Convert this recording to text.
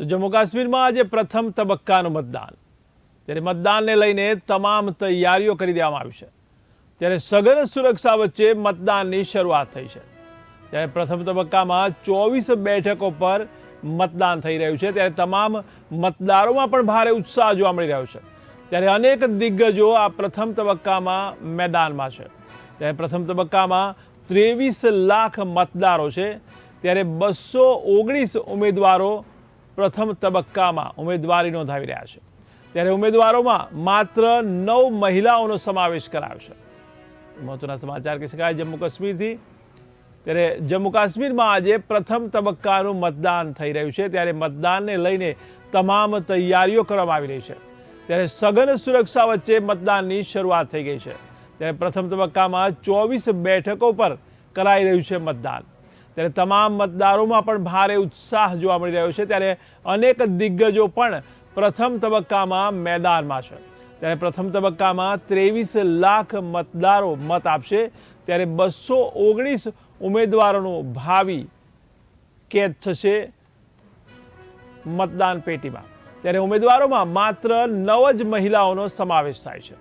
તો જમ્મુ કાશ્મીરમાં આજે પ્રથમ તબક્કાનું મતદાન. ત્યારે મતદાનને લઈને તમામ તૈયારીઓ કરી દેવામાં આવી છે. ત્યારે સઘન સુરક્ષા વચ્ચે મતદાનની શરૂઆત થઈ છે. ત્યારે પ્રથમ તબક્કામાં ચોવીસ બેઠકો પર મતદાન થઈ રહ્યું છે. ત્યારે તમામ મતદારોમાં પણ ભારે ઉત્સાહ જોવા મળી રહ્યો છે. ત્યારે અનેક દિગ્ગજો આ પ્રથમ તબક્કામાં મેદાનમાં છે. ત્યારે પ્રથમ તબક્કામાં ત્રેવીસ લાખ મતદારો છે. ત્યારે બસો ઓગણીસ ઉમેદવારો પ્રથમ તબક્કામાં ઉમેદવારી નોંધાવી રહ્યા છે. ત્યારે ઉમેદવારોમાં માત્ર નવ મહિલાઓનો સમાવેશ કરાયો છે. મહત્વના સમાચાર કહી શકાય, જમ્મુ કાશ્મીરથી. ત્યારે જમ્મુ કાશ્મીરમાં આજે પ્રથમ તબક્કાનું મતદાન થઈ રહ્યું છે. ત્યારે મતદાનને લઈને તમામ તૈયારીઓ કરવામાં આવી રહી છે. ત્યારે સઘન સુરક્ષા વચ્ચે મતદાનની શરૂઆત થઈ ગઈ છે. ત્યારે પ્રથમ તબક્કામાં ચોવીસ બેઠકો પર કરાઈ રહ્યું છે મતદાન. ત્યારે તમામ મતદારોમાં પણ ભારે ઉત્સાહ જોવા મળી રહ્યો છે. ત્યારે અનેક દિગ્ગજો પણ પ્રથમ તબક્કામાં મેદાનમાં છે. ત્યારે પ્રથમ તબક્કામાં ત્રેવીસ લાખ મતદારો મત આપશે. ત્યારે બસો ઓગણીસ ઉમેદવારોનું ભાવિ કેદ થશે મતદાન પેટીમાં. ત્યારે ઉમેદવારોમાં માત્ર નવ જ મહિલાઓનો સમાવેશ થાય છે.